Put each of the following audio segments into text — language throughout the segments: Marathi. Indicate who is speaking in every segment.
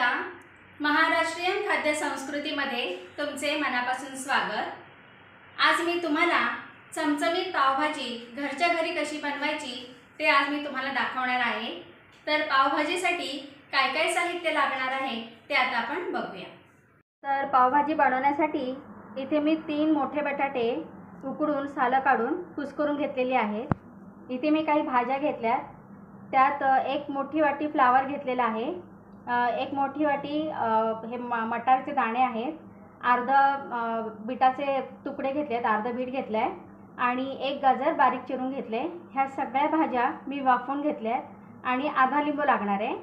Speaker 1: स्मिता महाराष्ट्रीयन खाद्य संस्कृतीमध्ये तुमचे मनापासून स्वागत. आज मी तुम्हाला चमचमीत पावभाजी घरच्या घरी कशी बनवायची ते आज मी तुम्हाला दाखवणार आहे. तर पावभाजीसाठी काय काय साहित्य लागणार आहे ते आता आपण बघूया. तर पावभाजी बनवण्यासाठी इथे मी तीन मोठे बटाटे उकडून सालं काढून कुस्करून घेतलेली आहेत. इथे मी काही भाज्या घेतल्या त्यात एक मोठी वाटी फ्लावर घेतलेला आहे. एक मोठी वाटी हे म मटारचे दाणे आहेत. अर्ध बिटाचे तुकडे घेतले आहेत अर्ध बीट घेतलं आहे आणि एक गाजर बारीक चिरून घेतले ह्या सगळ्या भाज्या मी वाफवून घेतल्या आहेत आणि अर्धा लिंबू लागणार आहे.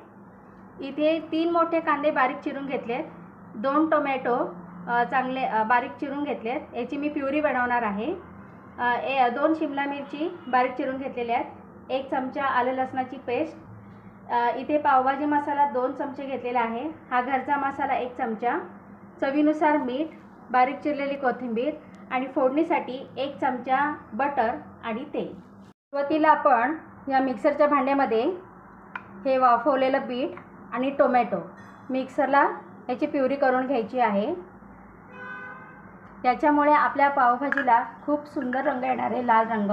Speaker 1: इथे तीन मोठे कांदे बारीक चिरून घेतलेत. दोन टोमॅटो चांगले बारीक चिरून घेतलेत. याची मी प्युरी बनवणार आहे. ए दोन शिमला मिरची बारीक चिरून घेतलेल्या आहेत. एक चमचा आलं लसणाची पेस्ट इथे पावभाजी मसाला दोन चमचे घेतलेला आहे. हा घरचा मसाला एक चमचा. चवीनुसार मीठ बारीक चिरलेली कोथिंबीर आणि फोडणीसाठी एक चमचा बटर आणि तेल. सुरुवातीला आपण या मिक्सरच्या भांड्यामध्ये हे वाफवलेलं बीट आणि टोमॅटो मिक्सरला याची प्युरी करून घ्यायची आहे. त्याच्यामुळे आपल्या पावभाजीला खूप सुंदर रंग येणार आहे लाल रंग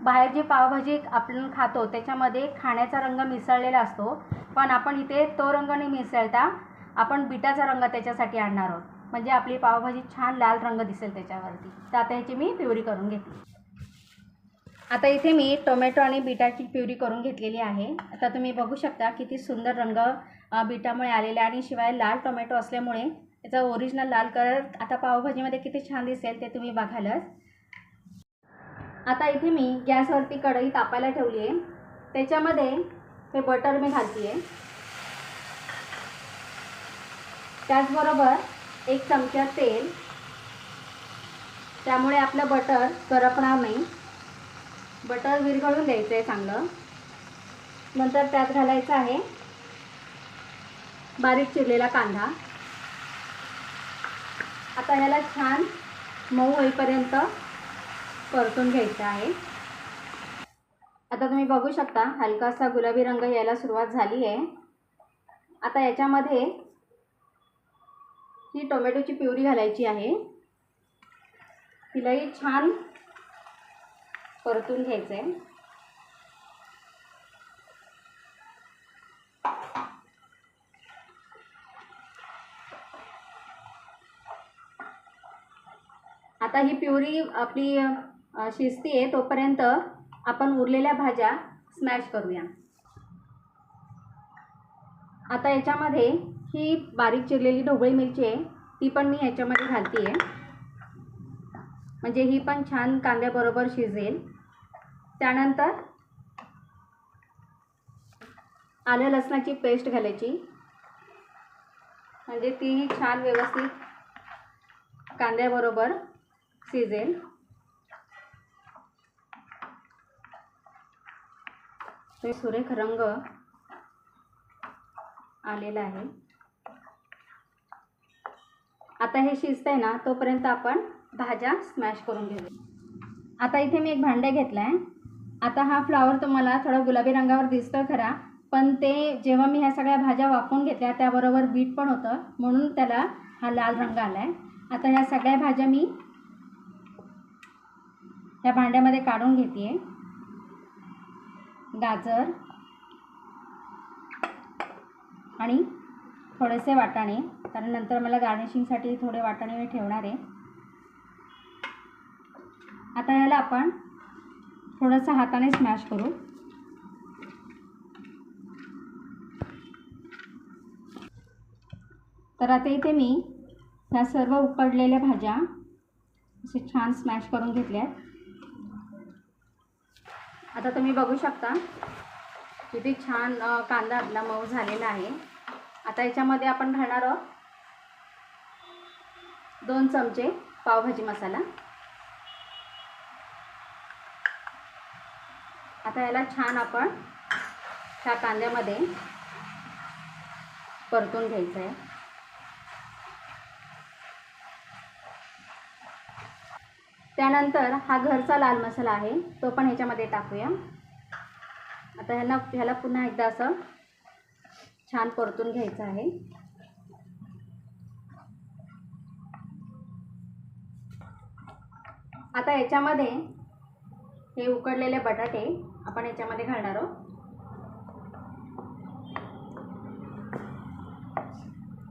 Speaker 1: बाहेर जी पावभाजी आपण खातो त्याच्यामध्ये खाण्याचा रंग मिसळलेला असतो. पण आपण इथे तो रंग नाही मिसळता. आपण बिटाचा रंग त्याच्यासाठी आणणार आहोत. म्हणजे आपली पावभाजी छान लाल रंग दिसेल त्याच्यावरती. तर आता ह्याची मी प्युरी करून घेतली. आता इथे मी टोमॅटो आणि बिटाची प्युरी करून घेतलेली आहे. आता तुम्ही बघू शकता किती सुंदर रंग बिटामुळे आलेला आणि शिवाय लाल टोमॅटो असल्यामुळे त्याचा ओरिजिनल लाल कलर आता पावभाजीमध्ये किती छान दिसेल ते तुम्ही बघालच. आता इथे मी गॅसवरती कढई तापायला ठेवली आहे. त्याच्यामध्ये हे बटर मी घालते आहे. त्याचबरोबर एक चमचा तेल. त्यामुळे आपलं बटर करपणार नाही. बटर विरघळून द्यायचं आहे चांगलं. नंतर त्यात घालायचं आहे बारीक चिरलेला कांदा. आता ह्याला छान मऊ होईपर्यंत परतून घ्यायचं आहे. आता तुम्ही बघू शकता हलकासा गुलाबी रंग यायला सुरुवात झाली आहे. आता याच्यामध्ये ही टोमॅटोची प्युरी घालायची आहे. तिलाही छान परतून घ्यायचं आहे आता ही प्युरी आपली शिजती आहे तोपर्यंत आपण उरलेल्या भाज्या स्मॅश करूया. आता याच्यामध्ये ही बारीक चिरलेली ढोबळी मिरची आहे ती पण मी याच्यामध्ये घालते आहे म्हणजे ही पण छान कांद्याबरोबर शिजेल. त्यानंतर आलं लसणाची पेस्ट घालायची. म्हणजे तीही छान व्यवस्थित कांद्याबरोबर शिजेल. ते सुरेख रंग आलेला आहे. आता हे शिजतंय ना तोपर्यंत आपण भाज्या स्मॅश करून घेऊ आता इथे मी एक भांडे घेतलं आहे आता हा फ्लावर तुम्हाला थोडा गुलाबी रंगावर दिसतो खरा पण ते जेव्हा मी ह्या सगळ्या भाज्या वाफवून घेतल्या त्याबरोबर बीट पण होतं म्हणून त्याला हा लाल रंग आला आहे आता ह्या सगळ्या भाज्या मी ह्या भांड्यामध्ये काढून घेते आहे गाजर आणि थोडेसे वाटाणे. कारण नंतर मला गार्निशिंगसाठी थोडे वाटाणे मी ठेवणार आहे. आता ह्याला आपण थोडंसं हाताने स्मॅश करू. तर आता इथे मी ह्या सर्व उकडलेल्या भाज्या असे छान स्मॅश करून घेतल्या आहेत आता तुम्ही बघू शकता किती छान कांदा आपला मऊ झालेला आहे. आता याच्यामध्ये आपण घालणार आहोत दोन चमचे पावभाजी मसाला. आता याला छान आपण ह्या कांद्यामध्ये परतून घ्यायचं आहे त्यानंतर हा घरचा लाल मसाला आहे तो पण ह्याच्यामध्ये टाकूया. आता ह्याला ह्याला पुन्हा एकदा असं छान परतून घ्यायचं आहे. आता याच्यामध्ये हे उकडलेले बटाटे आपण याच्यामध्ये घालणार आहोत.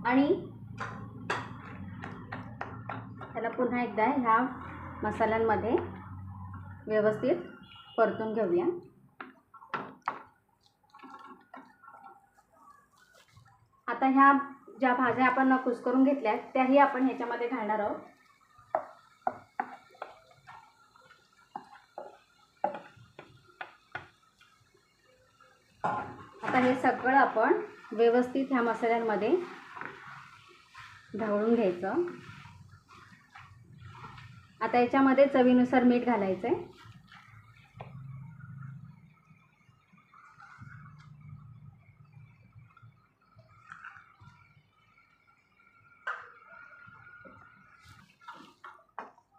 Speaker 1: आणि त्याला पुन्हा एकदा ह्या मसाल्यांमध्ये व्यवस्थित परतून घेऊया. आता ह्या ज्या भाज्या आपण कुस्करून घेतल्या त्याही आपण ह्याच्यामध्ये घालणार आहोत. आता हे सगळं आपण व्यवस्थित ह्या मसाल्यांमध्ये ढवळून घ्यायचं. आता याच्यामध्ये चवीनुसार मीठ घालायचं आहे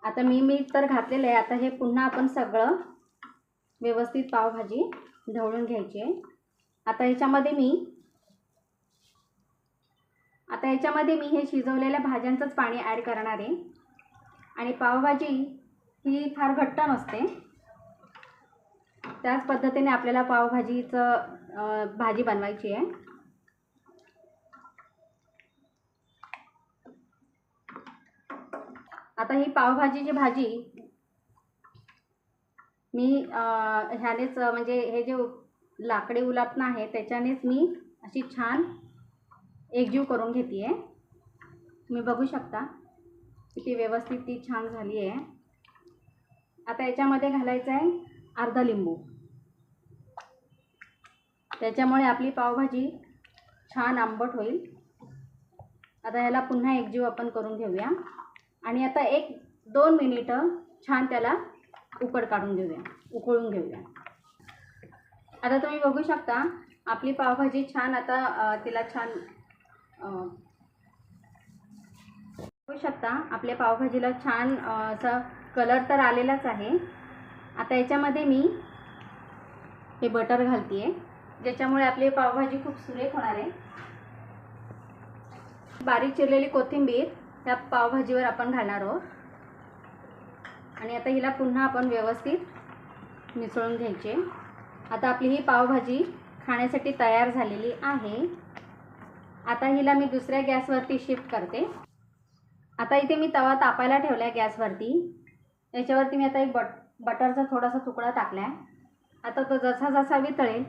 Speaker 1: आता मी मीठ तर घातलेलं आहे. आता हे पुन्हा आपण सगळं व्यवस्थित पावभाजी ढवळून घ्यायची आहे. आता याच्यामध्ये मी आता याच्यामध्ये मी हे शिजवलेल्या भाज्यांचंच पाणी ॲड करणार आहे. आणि पावभाजी ही फार घट्ट नसते. त्याच पद्धतीने आपल्याला पावभाजीचं भाजी बनवायची आहे. आता ही पावभाजीची भाजी मी ह्यानेच म्हणजे हे जे लाकडे लाकडी उलाटणं आहे त्याच्यानेच मी अशी छान एकजीव करून घेते आहे तुम्ही बघू शकता. किती व्यवस्थित ती छान झाली आहे. आता याच्यामध्ये घालायचं आहे अर्धा लिंबू. त्याच्यामुळे आपली पावभाजी छान आंबट होईल. आता ह्याला पुन्हा एकजीव आपण करून घेऊया. आणि आता एक दोन मिनिटं छान त्याला उकड काढून घेऊया उकळून घेऊया. आता तुम्ही बघू शकता आपली पावभाजी छान आता तिला छान शकता. आपल्या पावभाजीला छान असा कलर तर आलेलाच आहे. आता याच्यामध्ये मी हे बटर घालते आहे ज्याच्यामुळे आपली पावभाजी खूप सुरेख होणार आहे. बारीक चिरलेली कोथिंबीर त्या पावभाजीवर आपण घालणार आहोत. आणि आता हिला पुन्हा आपण व्यवस्थित मिसळून घ्यायचे. आता आपली ही पावभाजी खाण्यासाठी तयार झालेली आहे. आता हिला मी दुसऱ्या गॅसवरती शिफ्ट करते. आता इथे मी तवा तापायला ठेवला आहे गॅसवरती. याच्यावरती मी आता एक बट बटरचा थोडासा तुकडा टाकला आहे आता तो जसा जसा वितळेल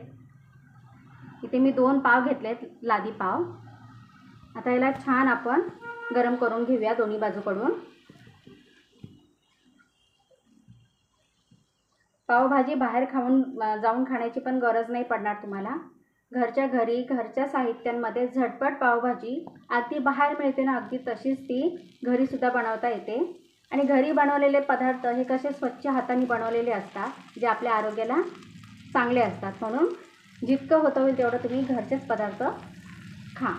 Speaker 1: इथे मी दोन पाव घेतलेत लादी पाव. आता याला छान आपण गरम करून घेऊया दोन्ही बाजूकडून. पावभाजी बाहेर खाऊन जाऊन खाण्याची पण गरज नाही पडणार तुम्हाला. घरच्या घरी घरच्या साहित्यांमध्ये झटपट पावभाजी अगदी बाहेर मिळते ना अगदी तशीच ती घरीसुद्धा बनवता येते. आणि घरी बनवलेले पदार्थ हे कसे स्वच्छ हाताने बनवलेले असतात जे आपल्या आरोग्याला चांगले असतात म्हणून जितकं होतं होईल तेवढं तुम्ही घरचेच पदार्थ खा.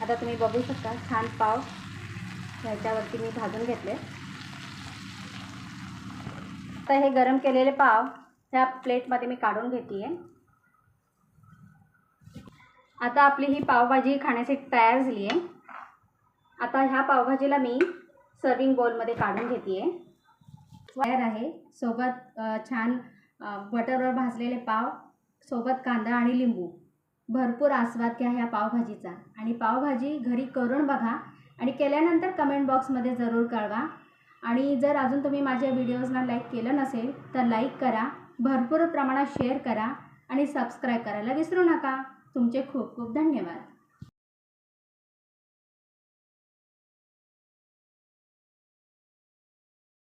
Speaker 1: आता तुम्ही बघू शकता छान पाव ह्याच्यावरती मी भाजून घेतले. आता हे गरम केलेले पाव ह्या प्लेटमध्ये मी काढून घेते आहे आता आपली ही पावभाजी खाण्यासाठी तयार झाली आहे. आता ह्या पावभाजीला मी सर्विंग बोलमध्ये काढून घेते आहे तयार आहे. सोबत छान बटरवर भाजलेले पाव सोबत कांदा आणि लिंबू. भरपूर आस्वाद घ्या ह्या पावभाजीचा. आणि पावभाजी घरी करून बघा आणि केल्यानंतर कमेंट बॉक्समध्ये जरूर कळवा. आणि जर अजून तुम्ही माझ्या व्हिडिओजना लाईक केलं नसेल तर लाईक करा. भरपूर प्रमाणात शेअर करा. आणि सबस्क्राईब करायला विसरू नका. तुमचे खूप खूप धन्यवाद.